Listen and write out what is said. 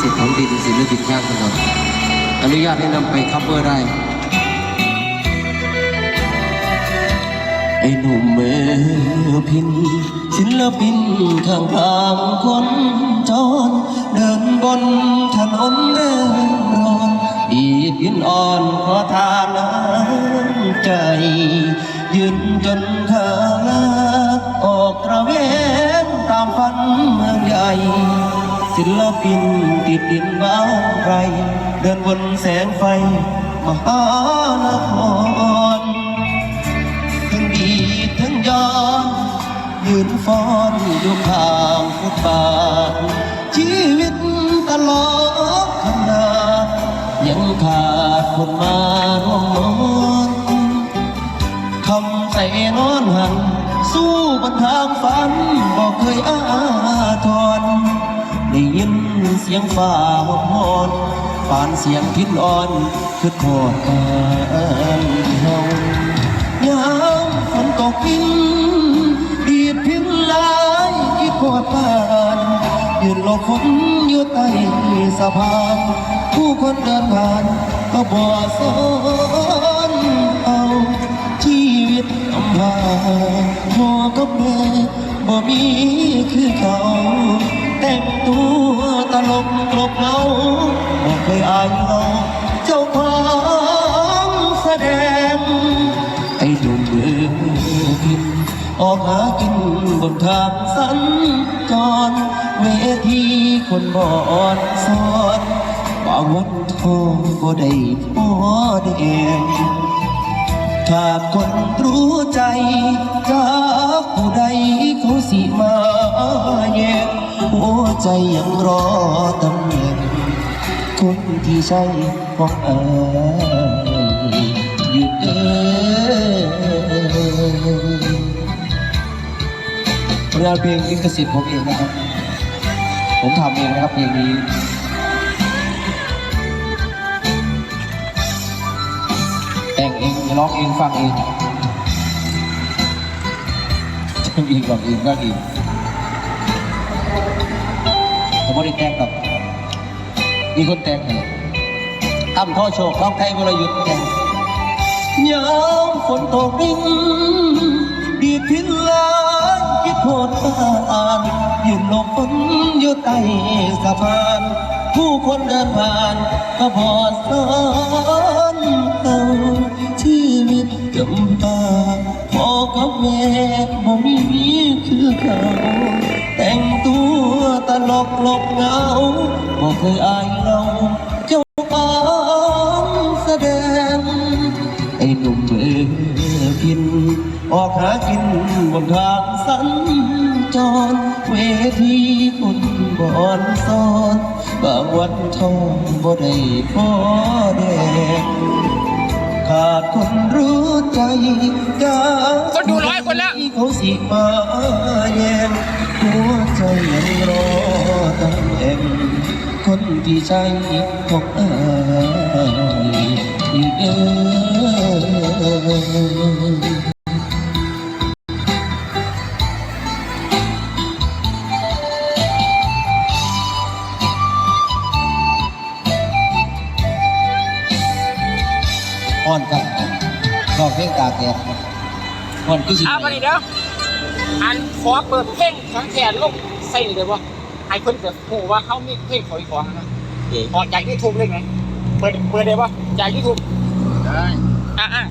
สิทธิ์ของดินศิลปินข้างถนนอนุญาตให้นำไปคัฟเวอร์ได้ ไอ้หนุ่มเมอพิน ศิลปินข้างทางคนจร เดินบนถนนเร่ร้อนอีกยินอ่อนขอทานน้ำใจ ยืนจนเธอลาออกตระเวนตามฝันเมืองใหญ่ ศิลปินติดดินบ้านไร เดินบนแสงไฟ มหานครทั้งดีทั้งยอนยืนฟ้อนอยู่ข้างฟุตบาทชีวิตตลอดขนาดยังขาดคนมาร่วมนอนคำใส่นอนหัน สู้บนทางฝันบอกเคยอาทร ได้ยินเสียงฟ้าหอนหอนปานเสียงพินอ่อน คือโคตรกันเฮายามฝนตกกินดีดพินลายคิดกอดผ่านยืนหลบฝนอยู่ใต้สะพาน ผู้คนเดินผ่านก็บ่สนเอาชีวิตอำพาพ่อกับแม่บ่มีคือเขา แต่งตัวตลกกลบเงาบ่เคยอายเราเจ้าของแสดงไอ้หนุ่มเมือพินออกหากินบนทางสัญจรเวทีคนบอดสอนบางวันทองก็ได้พอแดงถ้าคนรู้ใจจากผู้ใด ใจยังรอตำแหน่งคนที่ใช่ของเอายอยู่เด้อผลงาเพลงลิขสิทธิ์ผมเองนะครับ ผมทำเองนะครับเพลงนี้แต่งเองร้องเองฟังเองทำเองร้องเองฟังเอง ผมไม่ได้แต่งกับ มีคนแต่งให้ตั้มท่อโชคร้องไทยวรยุทธ์แต่งยามฝนตกรินดีดพินลานคิดโทษผ่านยืนหลบฝนอยู่ใต้สะพาน ผู้คนเดินผ่านก็พอสอนเขาชีวิตจำปาพอกับแม่บ่มีคือเขา ตัวตลกหลบเหงาบ่เคยอายเราเจ้าของแสดง ไอ้หนุ่มเมืองพิน ออกหากินบนทางสัญจร เวทีคนบอนซอนบางวันทองบ่ได้พอแดงขาดคนรู้ใจจากคนดูร้อยคนแล้วที่เขาสิมาแย่งหัวใจ คนที่ใช่ของอายอยู่เด้ออ่อนครับลองเพลงตาแดดอ่อนคือสิอาไปเดี๋ยวอันขอเปิดเพลงของแขนลูกใส่เลยบ่ ไอ้คนเกิดหูว่าเขามีเพลงขออีกของนะเอ๊ะออกจากยูทูบเลยไงเปิดเปิดได้บ่จากยูทูบได้อะอะ